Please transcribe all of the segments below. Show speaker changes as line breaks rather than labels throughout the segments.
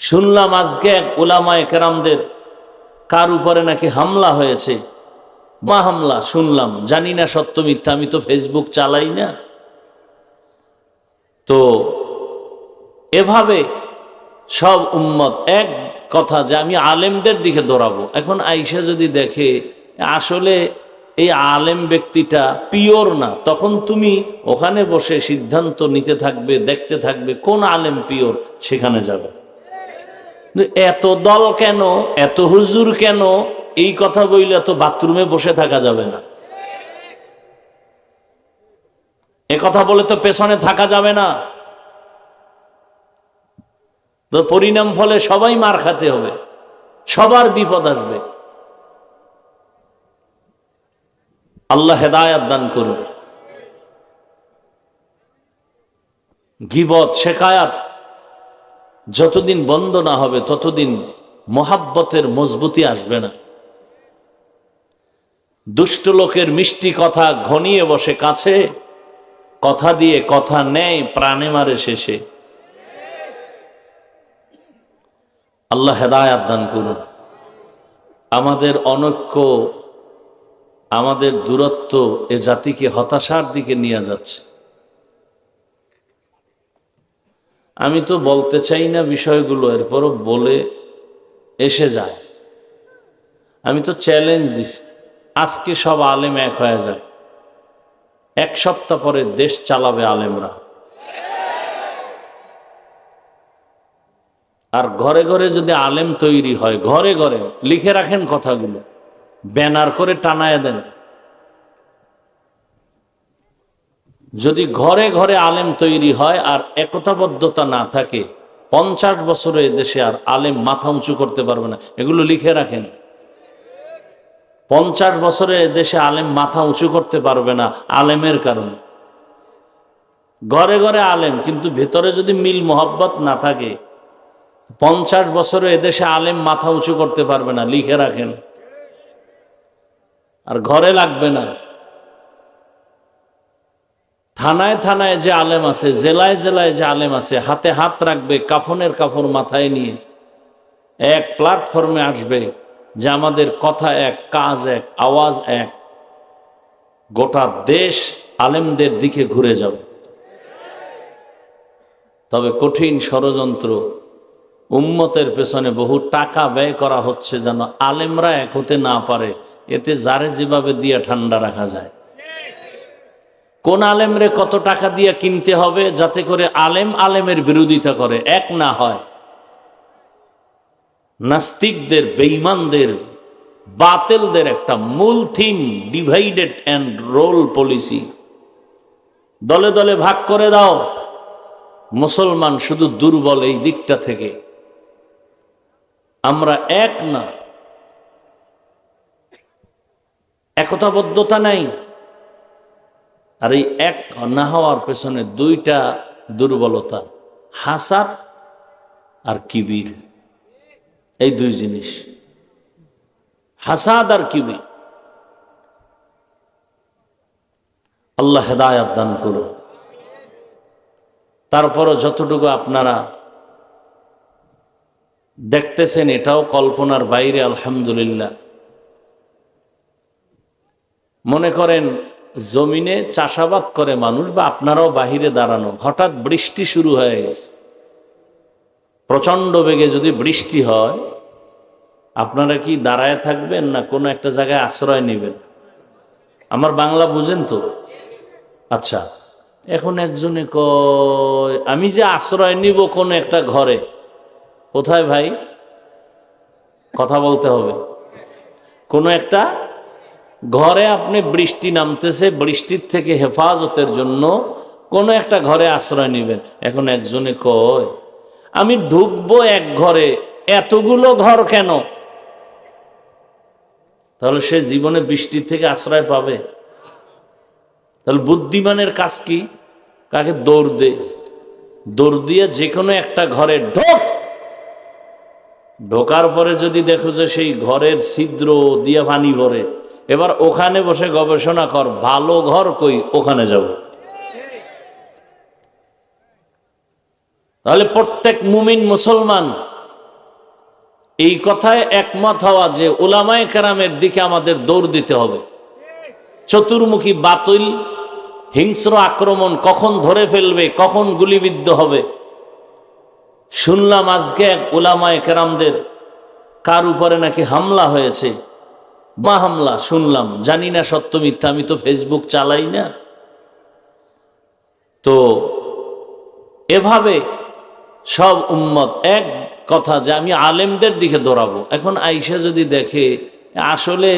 শুনলাম আজকে এক ওলামায় কেরামদের কার উপরে নাকি হামলা হয়েছে। মা হামলা? শুনলাম। জানি না সত্য মিথ্যা, আমি তো ফেসবুক চালাই না। তো এভাবে সব উম্মত এক কথা যে আমি আলেমদের দিকে দৌড়াবো। এখন আইসা যদি দেখে, আসলে এই আলেম ব্যক্তিটা পিওর না, তখন তুমি ওখানে বসে সিদ্ধান্ত নিতে থাকবে, দেখতে থাকবে কোন আলেম পিওর, সেখানে যাবে। এত দল কেন, এত হুজুর কেন, এই কথা বইলে তো বাথরুমে বসে থাকা যাবে না। এ কথা বলে তো পেছনে থাকা যাবে না। তো পরিণাম ফলে সবাই মার খাতে হবে, সবার বিপদ আসবে। আল্লাহ হেদায়াত দান করুন। গিবত, শেখায়াত যতদিন বন্ধ না হবে, ততদিন মোহাব্বতের মজবুতি আসবে না। দুষ্ট লোকের মিষ্টি কথা ঘনিয়ে বসে কাছে, কথা দিয়ে কথা নেয় প্রাণে মারে শেষে। আল্লাহ হেদায়াত দান করুন। আমাদের অনৈক্য, আমাদের দূরত্ব এ জাতিকে হতাশার দিকে নিয়ে যাচ্ছে। আমি তো বলতে চাই না বিষয়গুলো, এরপরও বলে এসে যায়। আমি তো চ্যালেঞ্জ দিছি, আজকে সব আলেম এক হয়ে যায়। এক সপ্তাহ পরে দেশ চালাবে আলেমরা। আর ঘরে ঘরে যদি আলেম তৈরি হয়, ঘরে ঘরে লিখে রাখেন কথাগুলো, ব্যানার করে টানায় দেন। যদি ঘরে ঘরে আলেম তৈরি হয় আর একতাবদ্ধতা না থাকে, পঞ্চাশ বছরে দেশে আর আলেম মাথা উঁচু করতে পারবে না। এগুলো লিখে রাখেন। পঞ্চাশ বছরে দেশে আলেম মাথা উঁচু করতে পারবে না আলেমের কারণে। ঘরে ঘরে আলেম, কিন্তু ভেতরে যদি মিল মোহাব্বত না থাকে, পঞ্চাশ বছরে এদেশে আলেম মাথা উঁচু করতে পারবে না, লিখে রাখেন। আর ঘরে লাগবে না। থানায় থানায় যে আলেম আছে, জেলায় জেলায় যে আলেম আছে, হাতে হাত রাখবে, কাফনের কাপড় মাথায় নিয়ে এক প্ল্যাটফর্মে আসবে যে আমাদের কথা এক, কাজ এক, আওয়াজ এক। গোটা দেশ আলেমদের দিকে ঘুরে যাবে। তবে কঠিন ষড়যন্ত্র উম্মতের পেছনে বহু টাকা ব্যয় করা হচ্ছে যেন আলেমরা এক হতে না পারে, এতে যারে যেভাবে দিয়ে ঠান্ডা রাখা যায়। কোন আলেমরে কত টাকা দিয়ে কিনতে হবে যাতে করে আলেম আলেমের বিরোধিতা করে? এক না হয়। নাস্তিকদের বেইমানদের বাতেলদের একটা মূল theme divided and rule policy. দলে দলে ভাগ করে দাও। মুসলমান শুধু দুর্বল এই দিকটা থেকে। আমরা এক না। একতাবদ্ধতা নাই। আর এই এক না হওয়ার পেছনে দুইটা দুর্বলতা হাসাদ আর কিবির। এই দুই জিনিস। হাসাদ আর কিবির। আল্লাহ হেদায়াত দান করুন। তারপরও যতটুকু আপনারা দেখতেছেন, এটাও কল্পনার বাইরে, আলহামদুলিল্লাহ। মনে করেন জমিনে চাষাবাদ করে মানুষ বা আপনারাও বাহিরে দাঁড়ানো, হঠাৎ বৃষ্টি শুরু হয়ে গেছে। প্রচণ্ড বেগে যদি বৃষ্টি হয়, আপনারা কি দাঁড়ায় থাকবেন না কোনো একটা জায়গায় আশ্রয় নেবেন? আমার বাংলা বুঝেন তো? আচ্ছা এখন একজনে কয়, আমি যে আশ্রয় নিব কোনো একটা ঘরে, কোথায় ভাই? কথা বলতে হবে। কোনো একটা ঘরে আপনি বৃষ্টি নামতেছে, বৃষ্টির থেকে হেফাজতের জন্য কোনো একটা ঘরে আশ্রয় নেবেন। এখন একজনে কয়, আমি ঢুকবো এক ঘরে, এতগুলো ঘর কেন? তাহলে সে জীবনে বৃষ্টির থেকে আশ্রয় পাবে। তাহলে বুদ্ধিমানের কাজ কি? কাকে দৌড় দে। দৌড় দিয়ে যে কোনো একটা ঘরে ঢোক। ঢোকার পরে যদি দেখো যে সেই ঘরের ছিদ্র দিয়ে পানি ভরে এবার ওখানে বসে গবেষণা কর, ভালো ঘর কই? ওখানে যাব। তাহলে প্রত্যেক মুমিন মুসলমান, এই কথায় একমত হওয়া যে ওলামায় কেরামের দিকে আমাদের দৌড় দিতে হবে। চতুর্মুখী বাতিল, হিংস্র আক্রমণ কখন ধরে ফেলবে, কখন গুলিবিদ্ধ হবে? শুনলাম আজকে এক ওলামায় কেরামদের, কার উপরে নাকি হামলা হয়েছে? মা হামলা, শুনলাম। জানি না সত্য মিথ্যা, আমি তো ফেসবুক চালাই না। তো এভাবে সব উম্মত এক কথা যে আমি আলেমদের দিকে দৌড়াবো। এখন আইসা যদি দেখে, আসলে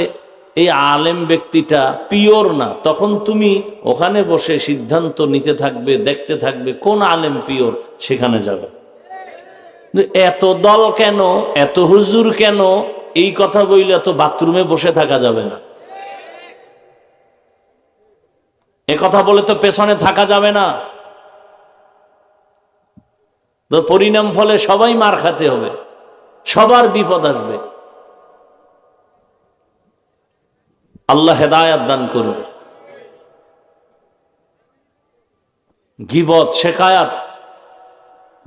এই আলেম ব্যক্তিটা পিওর না, তখন তুমি ওখানে বসে সিদ্ধান্ত নিতে থাকবে, দেখতে থাকবে কোন আলেম পিওর, সেখানে যাবে। এত দল কেন? এত হুজুর কেন? এই কথা বইলে তো বাথরুমে বসে থাকা যাবে না। এ কথা বলে তো পেছনে থাকা যাবে না। তো পরিণাম ফলে সবাই মার খাতে হবে। সবার বিপদ আসবে। আল্লাহ হেদায়াত দান করুন। গিবত, শেখায়াত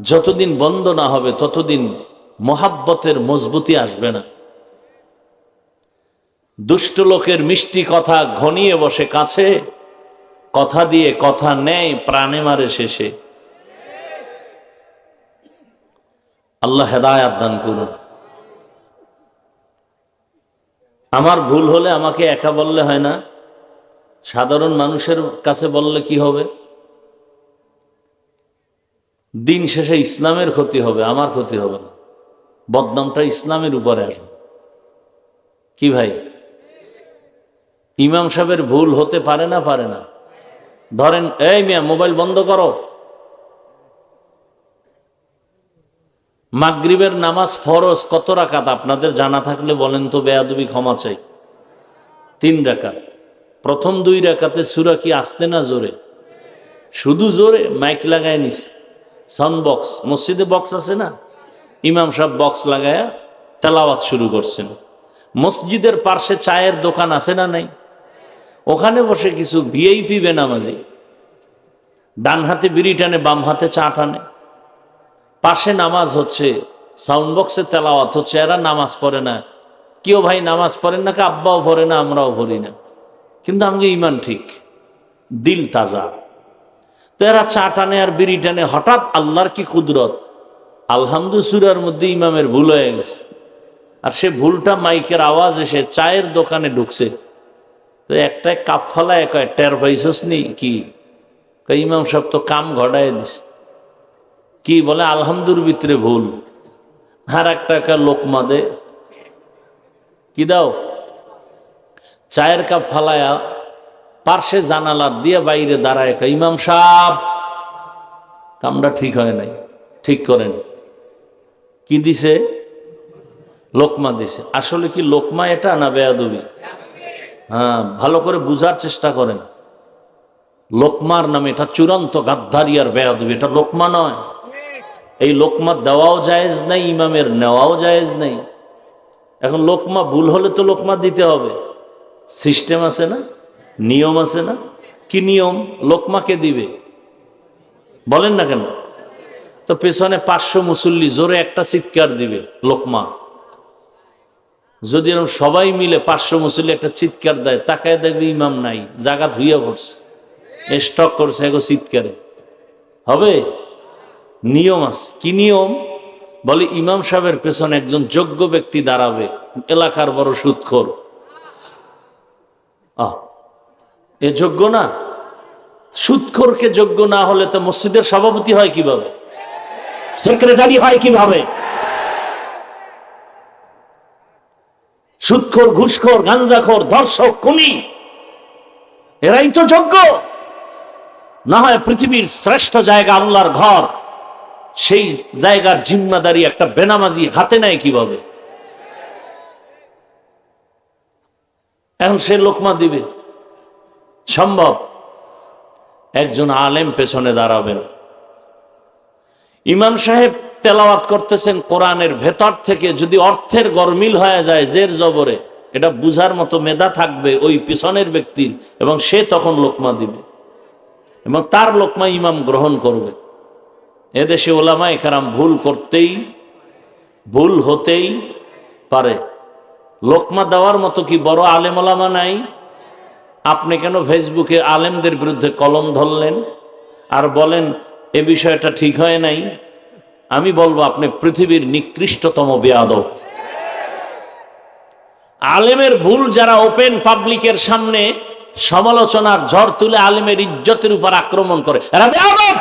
যতদিন বন্ধ না হবে, ততদিন মহাব্বতের মজবুতি আসবে না। দুষ্ট লোকের মিষ্টি কথা ঘনিয়ে বসে কাছে, কথা দিয়ে কথা নেয় প্রাণে মারে শেষে। আল্লাহ হেদায়াত দান করুন। আমার ভুল হলে আমাকে একা বললে হয় না। সাধারণ মানুষের কাছে বললে কি হবে? দিন শেষে ইসলামের ক্ষতি হবে, আমার ক্ষতি হবে না। বদনামটা ইসলামের উপরে আসবে। কি ভাই? ইমাম সাহেবের ভুল হতে পারে না পারে না। ধরেন, এই মিয়া, মোবাইল বন্ধ করো। মাগরিবের নামাজ ফরজ কত রাকাত? আপনাদের জানা থাকলে বলেন তো, বেয়াদুবি ক্ষমা চাই। তিন রাকাত। প্রথম দুই রাকাতে সুরা কি আসতে না জোরে? শুধু জোরে, মাইক লাগায় নিছে। Sound box. মসজিদে বক্স আছে না? ইমাম সাহেব বক্স লাগায়া তেলাওয়াত শুরু করছেন। মসজিদের পার্শ্বে চায়ের দোকান আছে না নাই? ওখানে বসে কিছু ভিআইপি বেনামাজি। ডান হাতে বিড়ি টানে, বাম হাতে চা টানে। পাশে নামাজ হচ্ছে সাউন্ড বক্সে তেলাওয়াত হচ্ছে, এরা নামাজ পড়ে না। কেউ ভাই নামাজ পড়েন না কি আব্বাও পড়ে না, আমরাও পড়ি না। কিন্তু আমাকে ইমান ঠিক, দিল তাজা। তো এরা চা টানে আর বিড়ি টানে, হঠাৎ আল্লাহর কি কুদরত? আলহামদু সুরার মধ্যে ইমামের ভুল হয়ে গেছে। আর সে ভুলটা মাইকের আওয়াজ এসে চায়ের দোকানে ঢুকছে। তো একটাই কাপ ফালা এক টের পাইছস নি? কি? ইমাম সাহেব তো কাম ঘটায় দিছে। কি বলে, আলহামদুর ভিতরে ভুল। আর একটা একটা লোকমা দে কি দাও? চায়ের কাপ ফালায়া পার্শ্বে জানালার দিয়ে বাইরে দাঁড়ায় ইমাম সাহ কামটা ঠিক হয় নাই, ঠিক করেন। কি দিছে? লোকমা দিছে। আসলে কি লোকমা এটা না বেয়াদবি? হ্যাঁ ভালো করে বুঝার চেষ্টা করেন। লোকমার নামে, এটা চূড়ান্ত গাদ্দারি আর বেয়াদবি, এটা লোকমা নয়। এই লোকমা দেওয়াও জায়েজ নাই, ইমামের নেওয়াও জায়েজ নাই। এখন লোকমা ভুল হলে তো লোকমা দিতে হবে। সিস্টেম আছে না? নিয়ম আছে না? কি নিয়ম? লোকমাকে দিবে? বলেন না কেন? তো পেছনে পাঁচশো মুসল্লি, জোরে একটা চিৎকার দিবে, লোকমা। যদি এরকম সবাই মিলে পাঁচশো মুসল্লি একটা চিৎকার দেয়, তাকায় দেখবে ইমাম নাই, জাগা ধুইয়া পড়ছে। স্টক করছে, এগো চিৎকারে। হবে? নিয়ম আছে। কি নিয়ম? বলে ইমাম সাহেবের পেছনে একজন যোগ্য ব্যক্তি দাঁড়াবে, এলাকার বড় সুৎখোর। এ যোগ্য না? সুৎখোরকে যোগ্য না হলে তো মসজিদের সভাপতি হয় কীভাবে? সেক্রেটারি হয় কীভাবে? সুৎখোর, ঘুষখোর, গাঞ্জাখোর, ধর্ষক কুমি এরাই তো যোগ্য। না হয় পৃথিবীর শ্রেষ্ঠ জায়গা আল্লাহর ঘর, সেই জায়গার জিম্মাদারি একটা বেনামাজি হাতে নেয় কীভাবে? এখন সে লোকমা দিবে। সম্ভব। একজন আলেম পেছনে দাঁড়াবেন। ইমাম সাহেব তেলাওয়াত করতেছেন কোরআনের ভেতর থেকে, যদি অর্থের গরমিল হয়ে যায় জের জবরে, এটা বুঝার মতো মেধা থাকবে ওই পিছনের ব্যক্তির, এবং সে তখন লোকমা দিবে। এবং তার লোকমা ইমাম গ্রহণ করবে। এদেশে ওলামা এখারাম ভুল করতেই, ভুল হতেই পারে। লোকমা দেওয়ার মতো কি বড় আলেম ওলামা নাই? আপনি কেন ফেসবুকে আলেমদের বিরুদ্ধে কলম ধরলেন? আর বলেন, এ বিষয়টা ঠিক হয় নাই? আমি বলব আপনি পৃথিবীর নিকৃষ্টতম বেয়াদব। আলেমের ভুল যারা ওপেন পাবলিকের সামনে সমালোচনার ঝড় তুলে আলেমের ইজ্জতের উপর আক্রমণ করে, এরা বেয়াদব!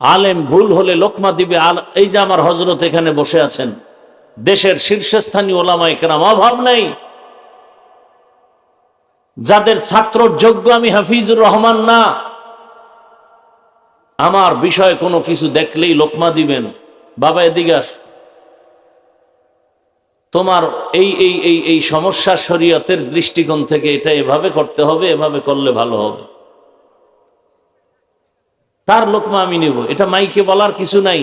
আলেম ভুল হলে লোকমা দিবে এই যে আমার হজরত এখানে বসে আছেন, দেশের শীর্ষস্থানীয় ওলামায় কেরাম, অভাব নেই। যাদের ছাত্র যোগ্য আমি হাফিজুর রহমান না, আমার বিষয়ে কোনো কিছু দেখলেই লোকমা দিবেন। বাবা, এদিকে তোমার এই এই এই এই সমস্যা শরীয়তের দৃষ্টিকোণ থেকে এটা এভাবে করতে হবে, এভাবে করলে ভালো হবে। তার লোকমা আমি নেব। এটা মাইকে বলার কিছু নাই।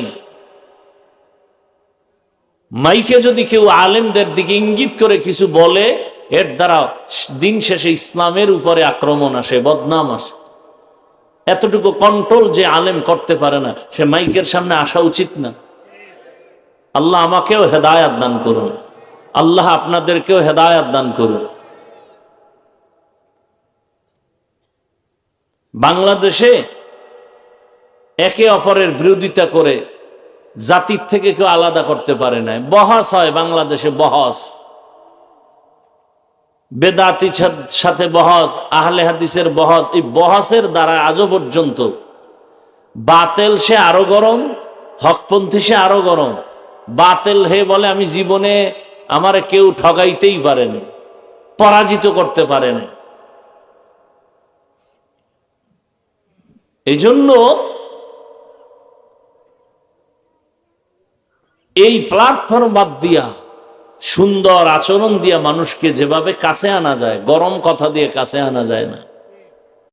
মাইকে যদি কেউ আলেমদের দিকে ইঙ্গিত করে কিছু বলে এর দ্বারা দিন শেষে ইসলামের উপরে আক্রমণ আসে, বদনাম আসে। এতটুকু কন্ট্রোল যে আলেম করতে পারে না, সে মাইকের সামনে আসা উচিত না। আল্লাহ আমাকেও হেদায়াত দান করুন। আল্লাহ আপনাদেরকেও হেদায়াত দান করুন। বাংলাদেশে একে অপরের বিরোধিতা করে জাতির থেকে কেউ আলাদা করতে পারে না বহস হয় বাংলাদেশে বহস। বেদাতির সাথে বহস, আহলে হাদিসের বহস, এই বহসের দ্বারা আজও পর্যন্ত বাতেল সে আরও গরম, হকপন্থী সে আরও গরম। বাতেল হে বলে, আমি জীবনে আমার কেউ ঠগাইতেই পারেনি, পরাজিত করতে পারেনি। এই জন্য এই প্ল্যাটফর্ম বাদ দিয়া সুন্দর আচরণ দিয়ে মানুষকে যেভাবে কাছে আনা যায়, গরম কথা দিয়ে কাছে আনা যায় না।